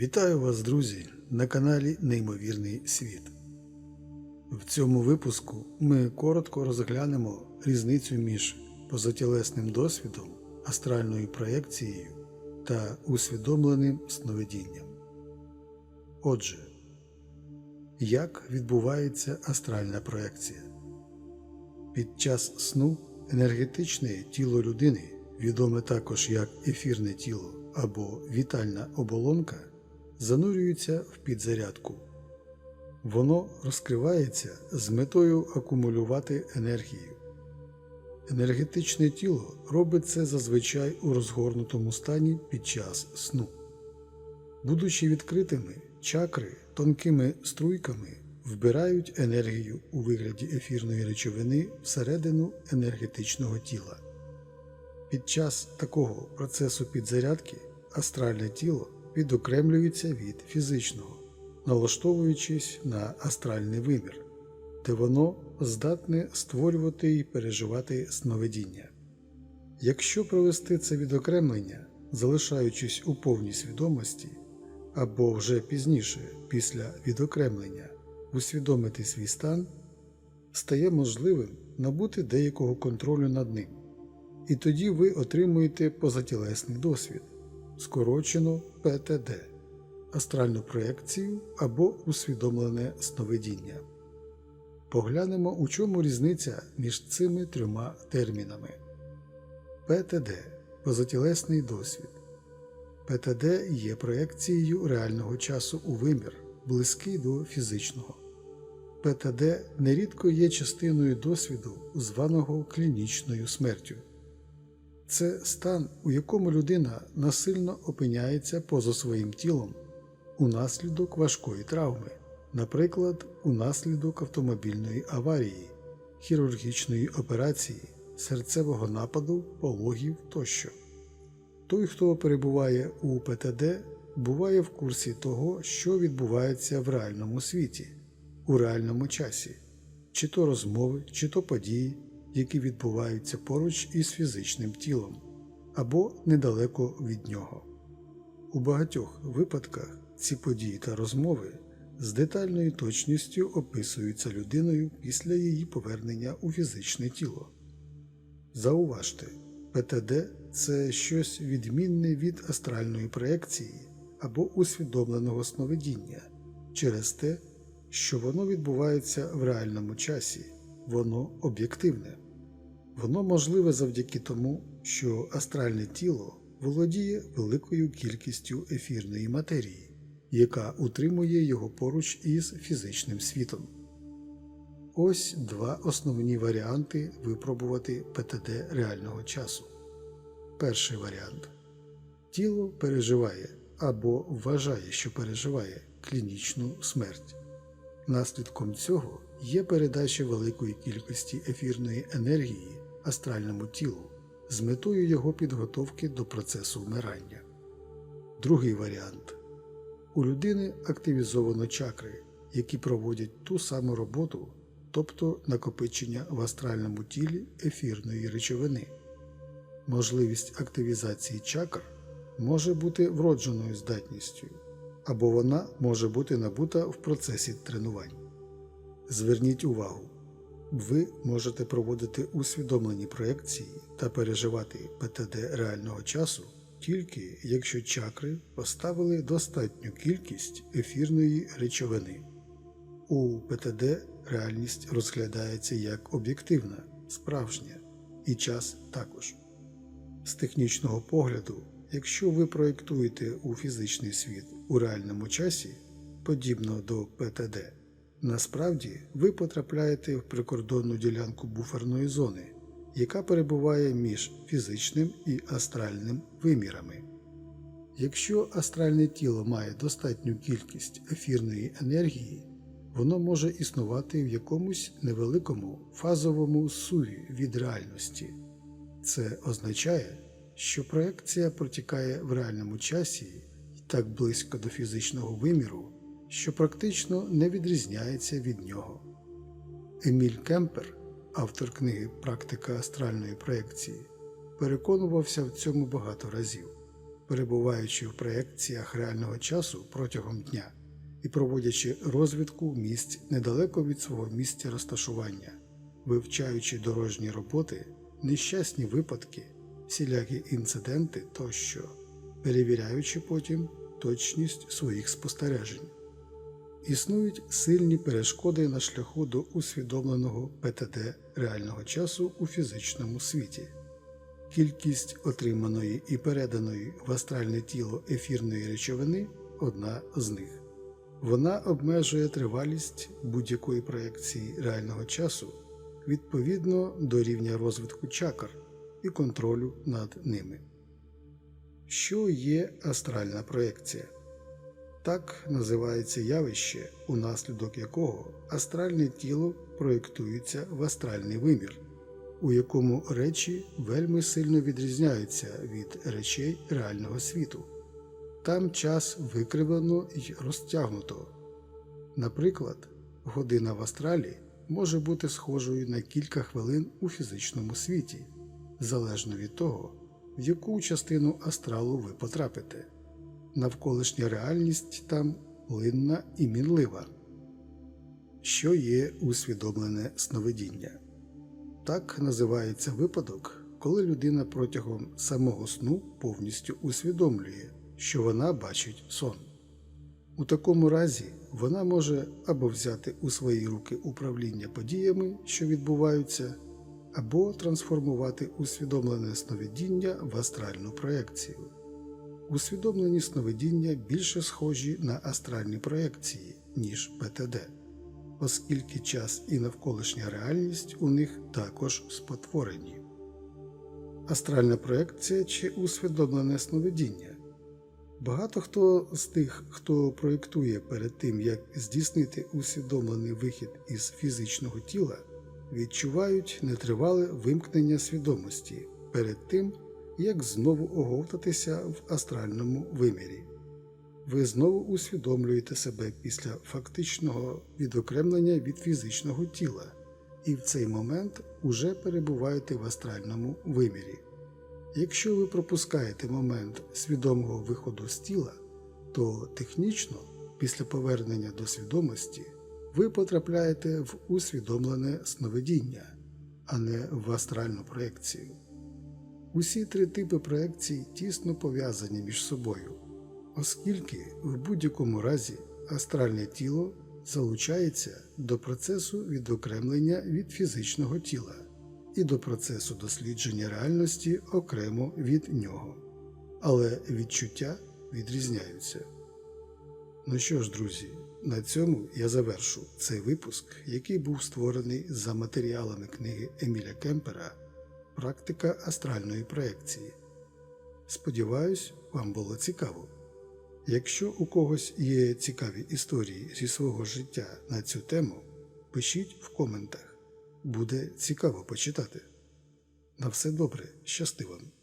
Вітаю вас, друзі, на каналі Неймовірний світ. В цьому випуску ми коротко розглянемо різницю між позатілесним досвідом, астральною проєкцією та усвідомленим сновидінням. Отже, як відбувається астральна проєкція? Під час сну енергетичне тіло людини, відоме також як ефірне тіло або вітальна оболонка, занурюється в підзарядку. Воно розкривається з метою акумулювати енергію. Енергетичне тіло робить це зазвичай у розгорнутому стані під час сну. Будучи відкритими, чакри тонкими струйками вбирають енергію у вигляді ефірної речовини всередину енергетичного тіла. Під час такого процесу підзарядки астральне тіло відокремлюється від фізичного, налаштовуючись на астральний вимір, де воно здатне створювати і переживати сновидіння. Якщо провести це відокремлення, залишаючись у повній свідомості, або вже пізніше, після відокремлення, усвідомити свій стан, стає можливим набути деякого контролю над ним. І тоді ви отримуєте позатілесний досвід, скорочено ПТД, астральну проекцію або усвідомлене сновидіння. Поглянемо, у чому різниця між цими трьома термінами. ПТД позатілесний досвід. ПТД є проекцією реального часу у вимір, близький до фізичного. ПТД нерідко є частиною досвіду, званого клінічною смертю. Це стан, у якому людина насильно опиняється поза своїм тілом унаслідок важкої травми, наприклад, унаслідок автомобільної аварії, хірургічної операції, серцевого нападу, пологів тощо. Той, хто перебуває у ПТД, буває в курсі того, що відбувається в реальному світі, у реальному часі, чи то розмови, чи то події, які відбуваються поруч із фізичним тілом або недалеко від нього. У багатьох випадках ці події та розмови з детальною точністю описуються людиною після її повернення у фізичне тіло. Зауважте, ПТД це щось відмінне від астральної проекції або усвідомленого сновидіння через те, що воно відбувається в реальному часі, воно об'єктивне. Воно можливе завдяки тому, що астральне тіло володіє великою кількістю ефірної матерії, яка утримує його поруч із фізичним світом. Ось два основні варіанти випробувати ПТД реального часу. Перший варіант тіло переживає або вважає, що переживає клінічну смерть. Наслідком цього є передача великої кількості ефірної енергії астральному тілу з метою його підготовки до процесу вмирання. Другий варіант у людини активізовано чакри, які проводять ту саму роботу, тобто накопичення в астральному тілі ефірної речовини. Можливість активізації чакр може бути вродженою здатністю, або вона може бути набута в процесі тренувань. Зверніть увагу, ви можете проводити усвідомлені проекції та переживати ПТД реального часу тільки якщо чакри поставили достатню кількість ефірної речовини. У ПТД реальність розглядається як об'єктивна, справжня, і час також. З технічного погляду, якщо ви проєктуєте у фізичний світ у реальному часі, подібно до ПТД, насправді ви потрапляєте в прикордонну ділянку буферної зони, яка перебуває між фізичним і астральним вимірами. Якщо астральне тіло має достатню кількість ефірної енергії, воно може існувати в якомусь невеликому фазовому суві від реальності. Це означає, що проекція протікає в реальному часі і так близько до фізичного виміру, що практично не відрізняється від нього. Еміль Кемпер, автор книги Практика астральної проекції, переконувався в цьому багато разів. перебуваючи в проекціях реального часу протягом дня і проводячи розвідку місць недалеко від свого місця розташування, вивчаючи дорожні роботи, нещасні випадки, всілякі інциденти тощо, перевіряючи потім точність своїх спостережень. Існують сильні перешкоди на шляху до усвідомленого ПТД реального часу у фізичному світі. Кількість отриманої і переданої в астральне тіло ефірної речовини одна з них. Вона обмежує тривалість будь-якої проекції реального часу відповідно до рівня розвитку чакр і контролю над ними. Що є астральна проекція? Так називається явище, унаслідок якого астральне тіло проєктується в астральний вимір, у якому речі вельми сильно відрізняються від речей реального світу. Там час викривлено і розтягнуто. Наприклад, година в астралі може бути схожою на кілька хвилин у фізичному світі, залежно від того, в яку частину астралу ви потрапите. Навколишня реальність там плинна і мінлива. Що є усвідомлене сновидіння? Так називається випадок, коли людина протягом самого сну повністю усвідомлює, що вона бачить сон. У такому разі вона може або взяти у свої руки управління подіями, що відбуваються, або трансформувати усвідомлене сновидіння в астральну проекцію. Усвідомлені сновидіння більше схожі на астральні проекції, ніж ПТД, оскільки час і навколишня реальність у них також спотворені. Астральна проекція чи усвідомлене сновидіння. Багато хто з тих, хто проєктує перед тим, як здійснити усвідомлений вихід із фізичного тіла, відчувають нетривале вимкнення свідомості перед тим, як знову оговтатися в астральному вимірі. Ви знову усвідомлюєте себе після фактичного відокремлення від фізичного тіла, і в цей момент уже перебуваєте в астральному вимірі. Якщо ви пропускаєте момент свідомого виходу з тіла, то технічно, після повернення до свідомості, ви потрапляєте в усвідомлене сновидіння, а не в астральну проекцію. Усі три типи проекцій тісно пов'язані між собою, оскільки в будь-якому разі астральне тіло залучається до процесу відокремлення від фізичного тіла і до процесу дослідження реальності окремо від нього, але відчуття відрізняються. Ну що ж, друзі, на цьому я завершу цей випуск, який був створений за матеріалами книги Еміля Кемпера Практика астральної проекції. Сподіваюсь, вам було цікаво. Якщо у когось є цікаві історії зі свого життя на цю тему, пишіть в коментах. Буде цікаво почитати. На все добре, щасти вам!